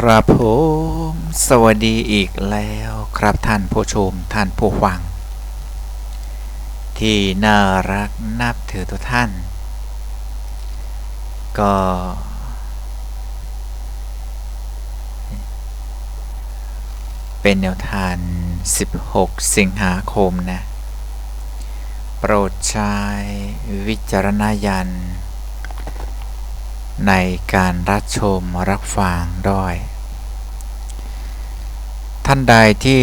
ครับผมสวัสดีอีกแล้วครับท่านผู้ชมท่านผู้ฟัง ที่น่ารักนับถือทุกท่าน ก็ เป็นแนวทาง16 สิงหาคมนะ โปรดใช้วิจารณญาณ ในการรับชมรับฟังด้วย ท่านใดที่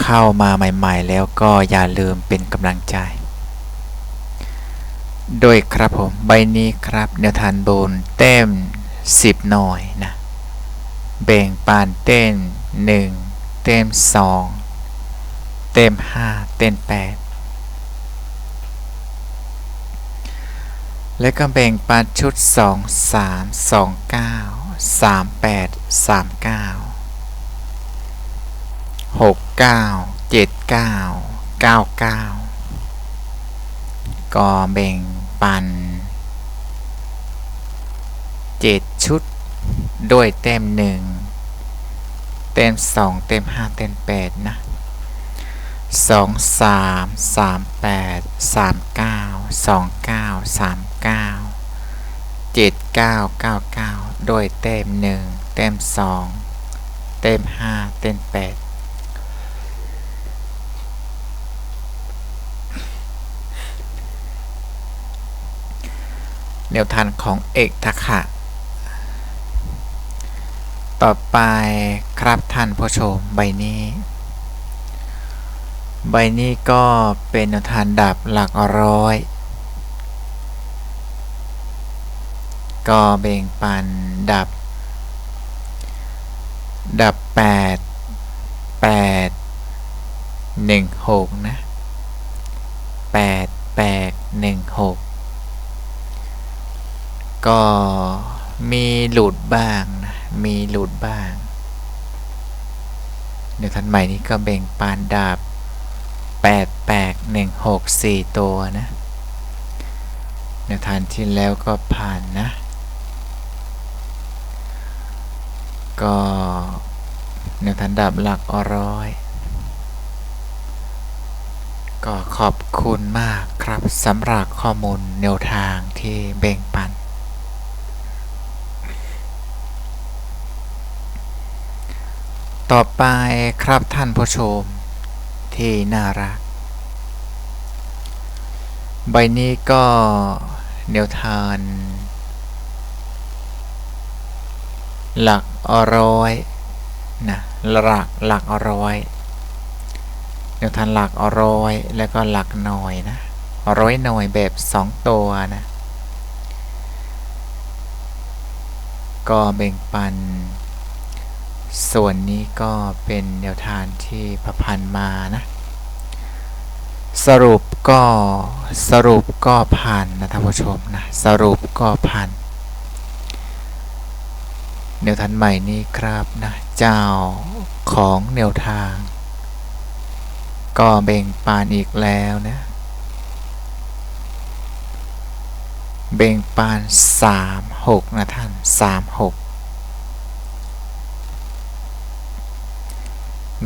เข้ามาใหม่ ๆ แล้วก็อย่าลืมเป็นกำลังใจ โดยครับผม ใบนี้ครับแนวทานบนเต้ม 10 หน่อยนะ แบ่งปานเต้น 1 เต้ม 2 เต้ม 5 เต้ม8 แล้วก็แบ่งปันชุด 2 3 2 9 3 8 3 9 6 9 7 9 9 9 ก็แบ่งปัน 7 ชุด ด้วยเต็ม 1 เต็ม 2 เต็ม 5 เต็ม 8 นะสองสามสามแปดสามเก้าสองเก้าสาม เก้าเจ็ดเก้าเก้าเก้าโดยเต็มหนึ่งเต็มสองเต็มห้าเต็มแปดแนวทางของเอกทักษะต่อไปครับท่านผู้ชมใบนี้ ใบนี้ก็เป็นแนวทางดับหลักร้อย ก็เบ่งปันดับ ดับ 8 8 1 6 นะ 8 8 1 6 ก็มีหลุดบ้างนะ มีหลุดบ้าง เดี๋ยวทันใหม่นี้ก็เบ่งปานดับแปดแปดหนึ่งหกสี่ตัวนะแนวทางที่แล้วก็ผ่านนะ ก็แนวทางดับหลักอร้อย ก็ขอบคุณมากครับสำหรับข้อมูลแนวทางที่แบ่งปัน ต่อไปครับท่านผู้ชมที่น่ารัก ใบนี้ก็แนวทานหลัก ร้อยนะหลักหลักร้อยแนวทานหลักร้อยแล้วก็หลักหน่อยนะร้อยหน่อยแบบสองตัวนะก็แบ่งปัน ส่วนนี้ก็เป็นแนวทางที่ประพันธ์มานะสรุปก็สรุปก็ผ่านนะท่านผู้ชมนะสรุปก็ผ่าน แนวทางใหม่นี้ครับนะเจ้าของแนวทาง ก็เบ่งปานอีกแล้วนะ เบ่งปาน3 6นะท่าน3 6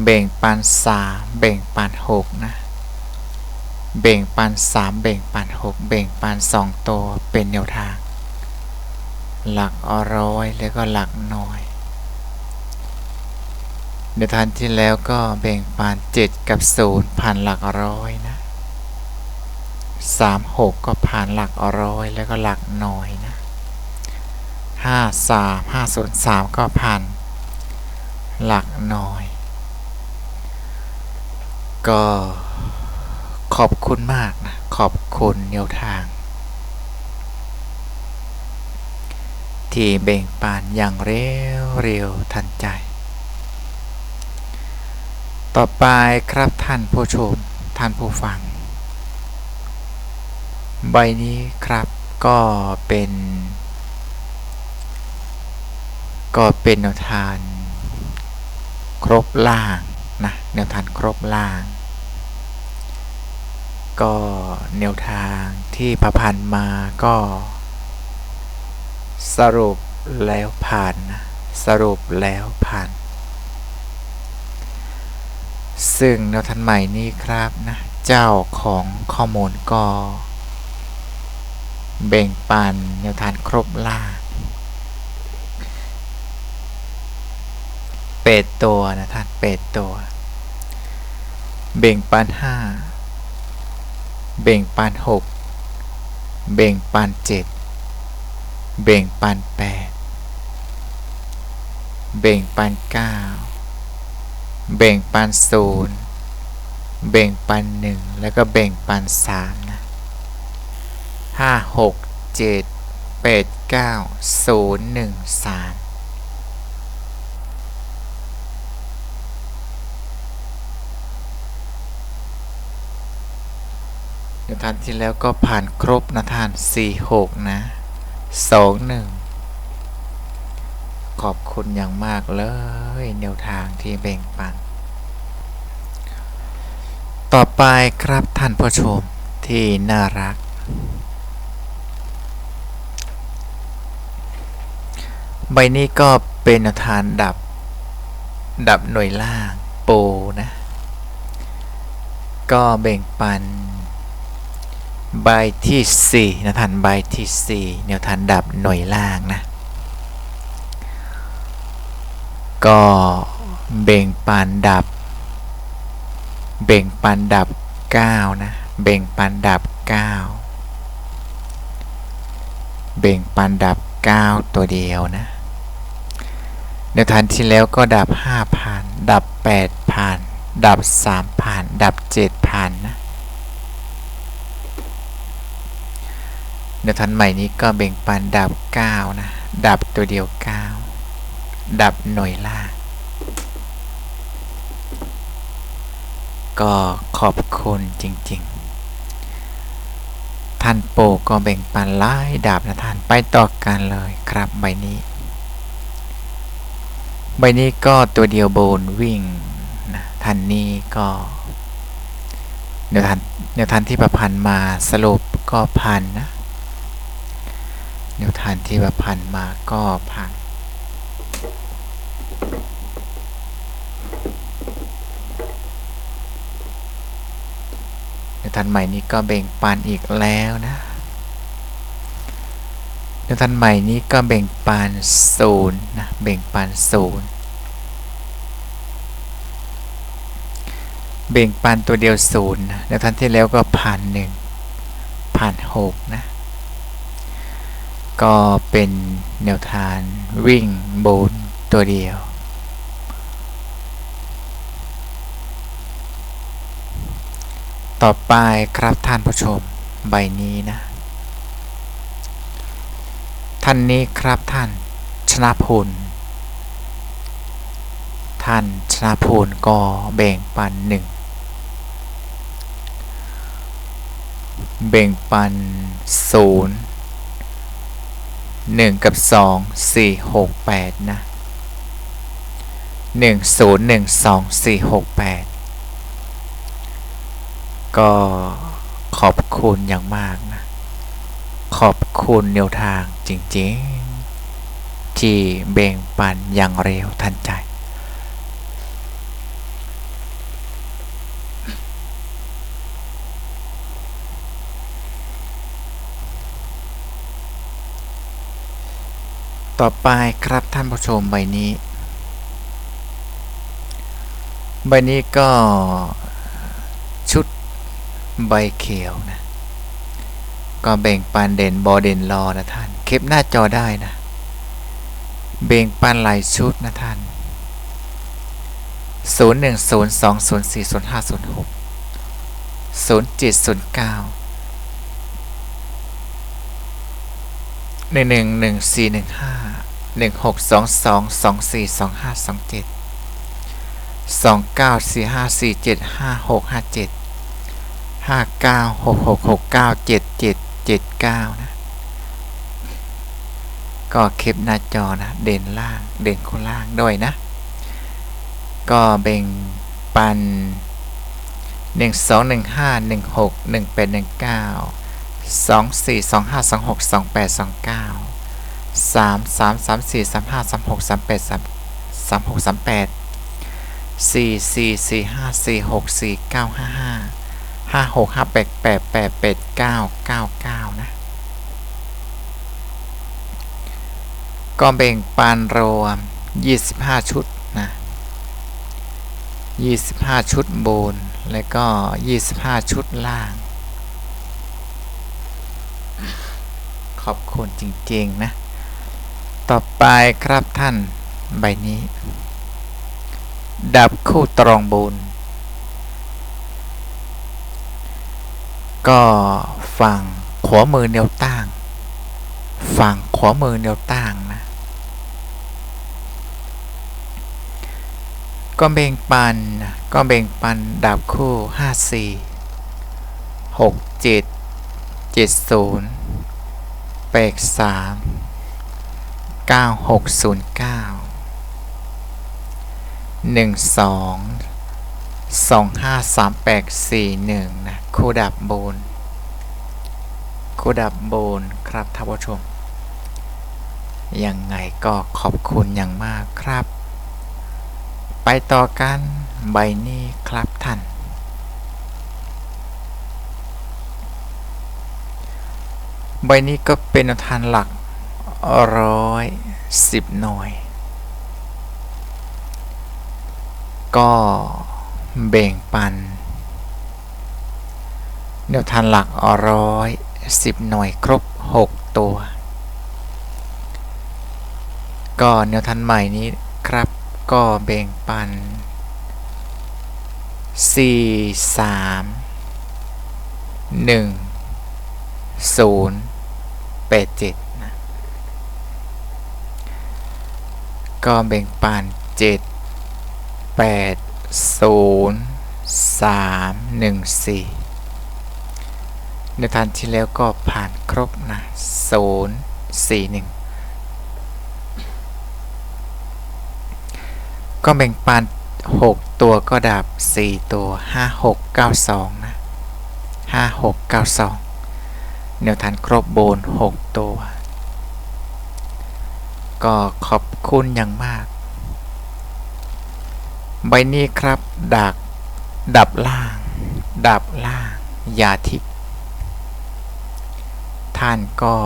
เบ่งปันสามเบ่งปันหกนะ เบ่งปันสามเบ่งปันหกเบ่งปันสองตัวเป็นแนวทาง หลักร้อยแล้วก็หลักหน่อยเดี๋ยวทันที่แล้วก็เบ่งปันเจ็ดกับศูนย์ผ่านหลักร้อยนะสามหกก็ผ่านหลักร้อยแล้วก็หลักหน่อยนะห้าสามห้าศูนย์สามก็ผ่านหลักหน่อยก็ขอบคุณมากนะ ขอบคุณแนวทาง ที่เบ่งปานอย่างเร็วเร็วทันใจ ต่อไปครับท่านผู้ชมท่านผู้ฟัง ใบนี้ครับก็เป็น ก็เป็นแนวทางครบล่างนะแนวทางครบล่าง ก็แนวทางที่ประพันธ์มาก็ สรุปแล้วผ่านนะสรุปแล้วผ่าน ซึ่งแนวทันใหม่นี้ครับนะเจ้าของข้อมูลก็ แบ่งปันแนวทานครบล่าเป็ดตัวนะท่านเป็ดตัว เบ่งปันห้าเบ่งปันหกเบ่งปันเจ็ด เบ่งปันแปดเบ่งปันเก้าเบ่งปันศูนย์เบ่งปันหนึ่งแล้วก็เบ่งปันสามนะห้าหกเจ็ดแปดเก้าศูนย์หนึ่งสามเดี๋ยวทานที่แล้วก็ผ่านครบนะท่านสี่หกนะ สองหนึ่งขอบคุณอย่างมากเลยแนวทางที่แบ่งปัน ต่อไปครับท่านผู้ชมที่น่ารัก ใบนี้ก็เป็นแนวทางดับ ดับหน่วยล่างโปนะ ก็แบ่งปัน ใบที่4นะท่านใบที่ 4 แนวทางดับหน่วยล่างนะ ก็เบ่งปันดับ เบ่งปันดับ 9 นะ เบ่งปันดับ 9 เบ่งปันดับ 9 ตัวเดียวนะ แนวทางที่แล้วก็ดับ5ผ่านดับ8ผ่านดับ3ผ่านดับ7ผ่านนะแนวทางใหม่นี้ก็เบ่งปันดับ 9 นะ ดับตัวเดียว 9 ดับหน่วยล่างก็ขอบคุณจริง ๆ ท่านโปก็แบ่งปันไล่ดาบนะท่านไปต่อกันเลยครับใบนี้ ใบนี้ก็ตัวเดียวโบนวิ่งนะท่านนี้ก็เดี๋ยวท่านเดี๋ยวท่านที่ประพันธ์มาสรุปก็พันนะ เดี๋ยวทานที่ประพันธ์มาก็พันเดี๋ยวทันใหม่นี้ก็เบ่งปันอีกแล้วนะ เดี๋ยวทันใหม่นี้ก็เบ่งปันศูนย์นะ เบ่งปันศูนย์เบ่งปันตัวเดียวศูนย์นะเดี๋ยวทันที่แล้วก็ผ่านหนึ่งผ่านหกนะ ก็เป็นแนวทางวิ่งบนตัวเดียว ต่อไปครับท่านผู้ชมใบนี้นะ ท่านนี้ครับท่านชนะพลท่านชนะพลก็แบ่งปันหนึ่งแบ่งปันศูนย์ หนึ่งกับสองสี่หกแปดนะหนึ่งศูนย์หนึ่งสองสี่หกแปดก็ขอบคุณอย่างมากนะ ขอบคุณแนวทางจริงๆ ที่แบ่งปันอย่างเร็วทันใจ ต่อไปครับท่านผู้ชมใบนี้ ใบนี้ก็ชุดใบเขียวนะ ก็แบ่งปันเด่นบอเด่นรอนะท่านเก็บหน้าจอได้นะ แบ่งปันหลายชุดนะท่าน 0 1 0 2 0 4 0 5 0 6 0 7 0 9 1 1 1 4 1 5 1 6 2 2 2 4 2 5 2 7 2 9 4 5 4 7 5 6 5 7ห้าเก้าหกหกหกเก้าเจ็ดเจ็ดเจ็ดเก้านะ ก็เก็บหน้าจอนะเด่นล่างเด่นคนล่างด้วยนะ ก็แบ่งปันหนึ่งสองหนึ่งห้าหนึ่งหกหนึ่งแปดหนึ่งเก้า สองสี่สองห้าสองหกสองแปดสองเก้าสามสามสามสี่สามห้าสามหกสามแปดสามสามหกสามแปดสี่สี่สี่ห้าสี่หกสี่เก้าห้าห้าห้าหกห้าแปดแปดแปดแปดเก้าเก้าเก้านะก็แบ่งปันรวม 25 ชุดนะ25 ชุดบน และก็ 25 ชุดล่าง ขอบคุณจริง ๆ นะ ต่อไปครับท่านใบนี้ ดับคู่ตรองบนก็ฝั่งขวามือแนวตั้งฝั่งขวามือแนวตั้งนะก็แบ่งปันนะก็แบ่งปันดับคู่5 4 6 7 7 0 8 3 9 6 0 9 1 2 2 5 3 8 4 1นะคู่ดับโบนคู่ดับโบนครับท่านผู้ชม ยังไงก็ขอบคุณอย่างมากครับ ไปต่อกันใบนี้ครับท่าน ใบนี้ก็เป็นแนวทานหลักร้อยสิบหน่วย ก็แบ่งปันแนวทานหลักร้อยสิบหน่วยครบหกตัว ก็แนวทานใหม่นี้ครับก็แบ่งปัน 4 3 1 0 8 7นะก็แบ่งปัน7 8 0 3 1 4 ในทานที่แล้วก็ผ่านครบนะ 0 4 1 ก็แบ่งปัน6 ตัวก็ดับ 4 ตัว 5 6 9 2 นะ 5 6 9 2 แนวทานครบโบน 6 ตัว ก็ขอบคุณอย่างมาก ใบนี้ครับดักดับล่าง ดับล่าง ยาทิพท่านก็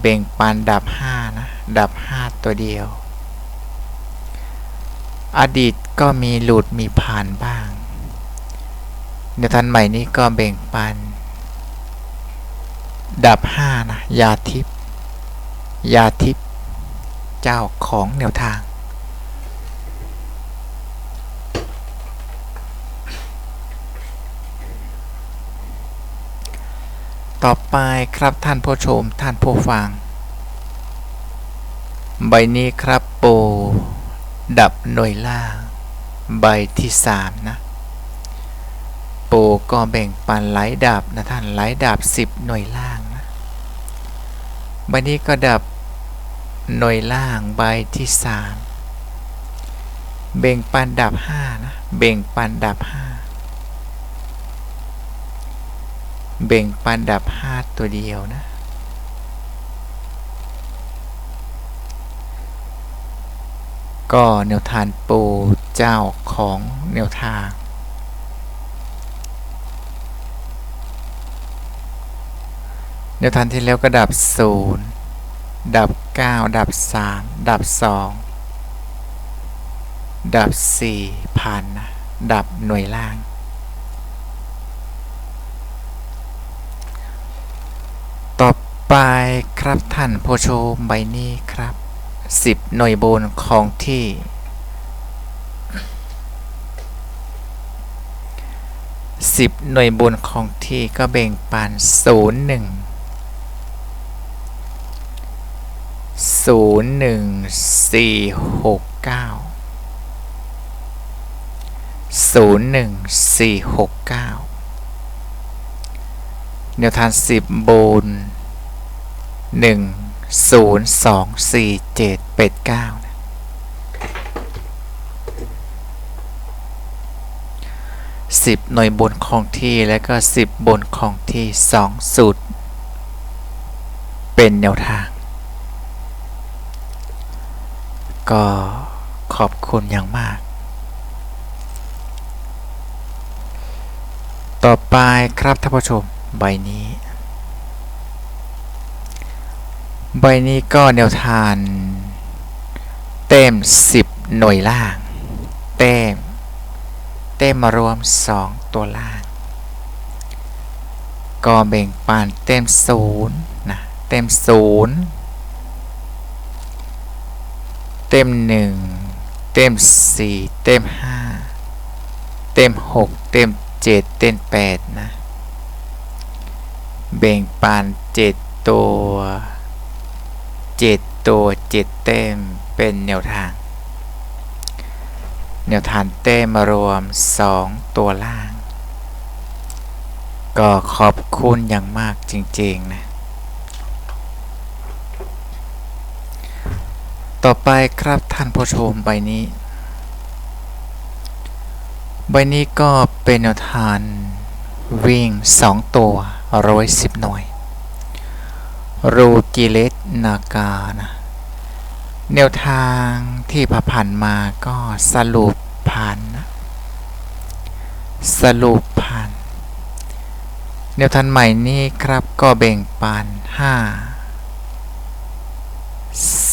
เบ่งปันดับ 5 นะ ดับ 5 ตัวเดียว อดีตก็มีหลุดมีผ่านบ้างในทันใหม่นี้ก็แบ่งปัน ดับห้านะ ยาทิพย์ยาทิพย์เจ้าของแนวทาง ต่อไปครับท่านผู้ชมท่านผู้ฟัง ใบนี้ครับโปดับหน่วยล่าง ใบที่สามนะ ปูก็แบ่งปันไหลดับนะท่านไหลดับสิบหน่วยล่างนะใบนี้ก็ดับหน่วยล่างใบที่สามเบ่งปันดับห้านะเบ่งปันดับห้าเบ่งปันดับห้าตัวเดียวนะก็แนวทานปูเจ้าของแนวทาง แนวทานที่แล้วก็ดับ 0 ดับ 9 ดับ 3 ดับ 2 ดับ 4 ผ่านนะดับหน่วยล่าง ต่อไปครับท่านผู้ชมใบนี้ครับ 10 หน่วยบนของที่10 หน่วยบนของที่ก็แบ่งปัน0 1 0 1 4 6 9 0 1 4 6 9แนวทาง10บน1 0 2 4 7 8 9นะสิบหน่วยบนของที่และก็สิบบนของที่สองสูตร เป็นแนวทาง ก็ขอบคุณอย่างมาก ต่อไปครับท่านผู้ชมใบนี้ ใบนี้ก็แนวทาน เต็ม 10 หน่วยล่าง เต็ม เต็มมารวม 2 ตัวล่าง ก็แบ่งปันเต็มศูนย์นะ เต็มศูนย์ เต็มหนึ่งเต็มสี่เต็มห้าเต็มหกเต็มเจ็ดเต็มแปดนะ แบ่งปันเจ็ดตัวเจ็ดตัวเจ็ดเต็ม เป็นแนวทาง แนวทางเต็มมารวมสองตัวล่าง ก็ขอบคุณอย่างมากจริง ๆ นะ ต่อไปครับท่านผู้ชมใบนี้ ใบนี้ก็เป็นแนวทางวิ่ง 2 ตัวร้อยสิบหน่วย รูกิเลสนากานะแนวทางที่ผ่านมาก็สรุปผ่านนะสรุปผ่าน แนวทางใหม่นี้ครับก็แบ่งปัน5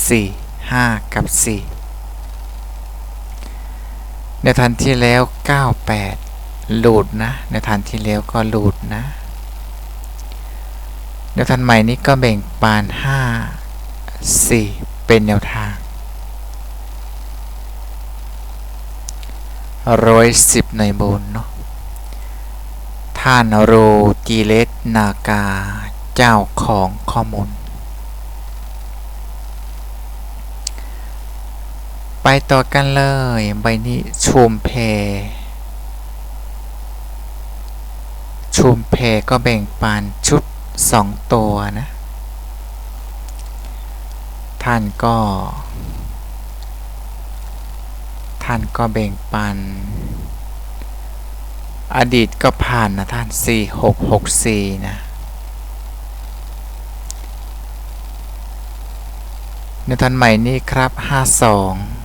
4 5 กับ 4 ในทันที่แล้ว 98 หลุดนะ ในทันที่แล้วก็หลุดนะ แนวทางใหม่นี้ก็แบ่งปาน 5 4 เป็นแนวทางร้อยสิบในบนเนาะท่านโรกีเลสนากา เจ้าของข้อมูล ไปต่อกันเลย ใบนี้ชุมเพ ชุมเพก็แบ่งปันชุด2ตัวนะ ท่านก็ ท่านก็แบ่งปัน อดีตก็ผ่านนะท่าน4664นะในทันใหม่นี้ครับ 52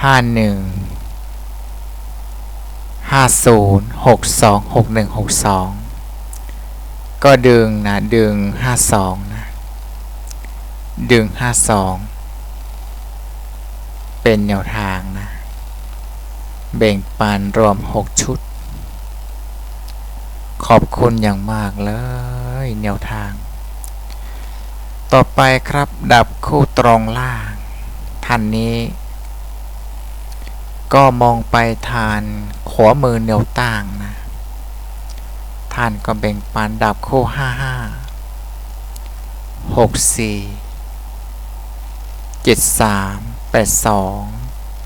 51 50 62 61 62ก็ดึงนะ ดึง52นะ ดึง52เป็นแนวทางนะ แบ่งปันรวม6ชุด ขอบคุณอย่างมากเลย แนวทาง ต่อไปครับดับคู่ตรงล่าง ท่านนี้ ก็มองไปทานขวามือเหนียวต่างนะ ท่านก็เบ่งปันดับคู่ห้าห้าหกสี่เจ็ดสามแปดสอง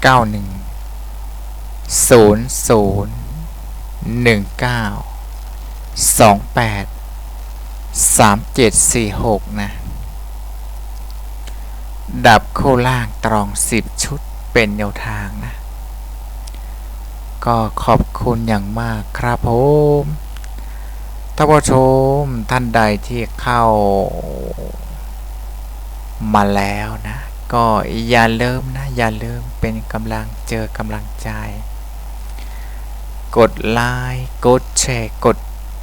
เก้าหนึ่งศูนย์ศูนย์หนึ่งเก้าสองแปดสามเจ็ดสี่หกนะ ดับคู่ล่างตรองสิบชุดเป็นแนวทางนะ ก็ขอบคุณอย่างมากครับผมท่านผู้ชมท่านใดที่เข้ามาแล้วนะ ก็อย่าลืมนะ อย่าลืมเป็นกำลังเจอกำลังใจ กดไลค์กดแชร์กด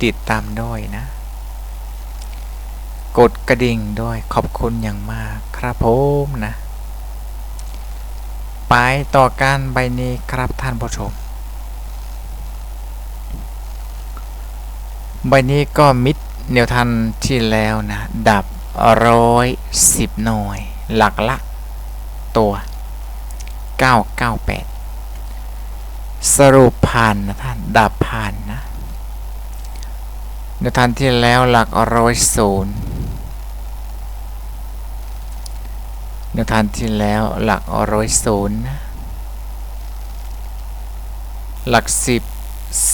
ติดตามด้วยนะ กดกระดิ่งด้วยขอบคุณอย่างมากครับผมนะ ไปต่อการใบนี้ครับท่านผู้ชม ใบนี้ก็มิดแนวทันที่แล้วนะ ดับร้อยสิบหน่วย หลักละตัว 998 สรุปผ่านนะท่าน ดับผ่านนะในทันที่แล้วหลักร้อยศูนย์ในทันที่แล้วหลักร้อยศูนย์นะหลักสิบ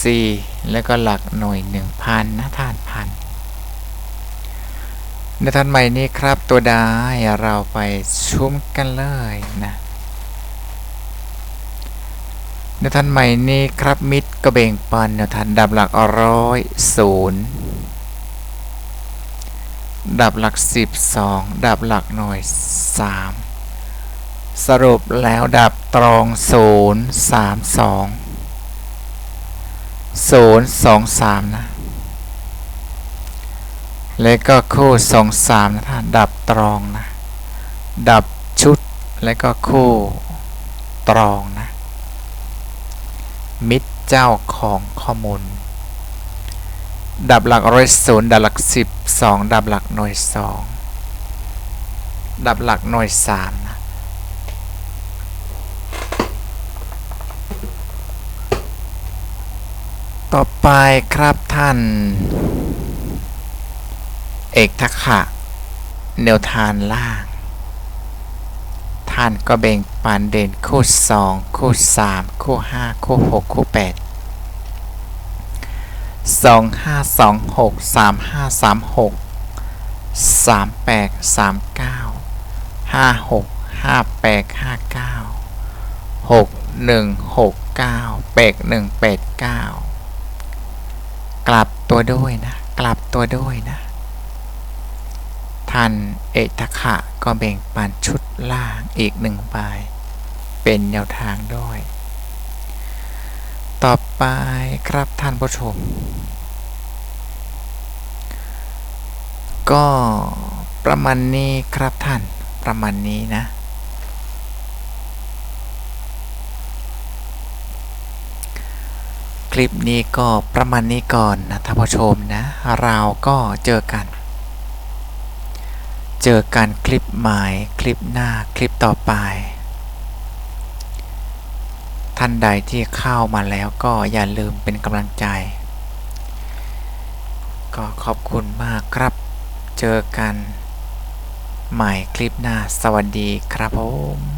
สี่แล้วก็หลักหน่วยหนึ่งพันนะท่านพันในทันใหม่นี้ครับตัวได้เราไปชุ่มกันเลยนะในทันใหม่นี้ครับมิดก็เบ่งปันในทันดับหลักร้อยศูนย์ดับหลักสิบสองดับหลักหน่วยสามสรุปแล้วดับตรงศูนย์สามสอง ศูนย์สองสามนะ แล้วก็คู่สองสามนะท่านดับตรองนะ ดับชุดแล้วก็คู่ตรองนะ มิตรเจ้าของข้อมูล ดับหลักร้อยศูนย์ดับหลักสิบสองดับหลักหน่วยสองดับหลักหน่วยสามนะ ต่อไปครับท่าน เอกทักษะแนวทานล่าง ท่านก็แบ่งปันเด่นคู่สองคู่สามคู่ห้าคู่หกคู่แปดสองห้าสองหกสามห้าสามหกสามแปดสามเก้าห้าหกห้าแปดห้าเก้าหกหนึ่งหกเก้าแปดหนึ่งแปดเก้า กลับตัวด้วยนะ กลับตัวด้วยนะ ท่านเอกขะก็แบ่งปันชุดล่างอีกหนึ่งใบเป็นแนวทางด้วย ต่อไปครับท่านผู้ชม ก็ประมาณนี้ครับท่านประมาณนี้นะ ลิปนี้ก็ประมาณนี้ก่อนนะท่านผู้ชมนะ เราก็เจอกัน เจอกันคลิปใหม่คลิปหน้าคลิปต่อไป ท่านใดที่เข้ามาแล้วก็อย่าลืมเป็นกำลังใจ ก็ขอบคุณมากครับ เจอกันใหม่คลิปหน้าสวัสดีครับผม